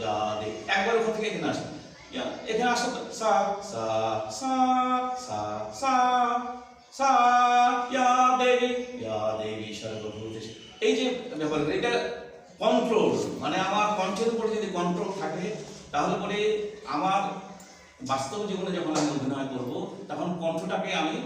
ইয়াদে একবার ওখান থেকে এখানে আসবে এখানে আসো সা সা সা সা সা সা, ইয়া দেবী। ইয়া দেবী সর্বভূতে এই যে ব্যাপার, এটা কন্ট্রোল মানে আমার কণ্ঠের উপরে যদি কন্ট্রোল থাকে, তাহলে পরে আমার বাস্তব জীবনে যখন আমি অভিনয় করব, তখন কণ্ঠটাকে আমি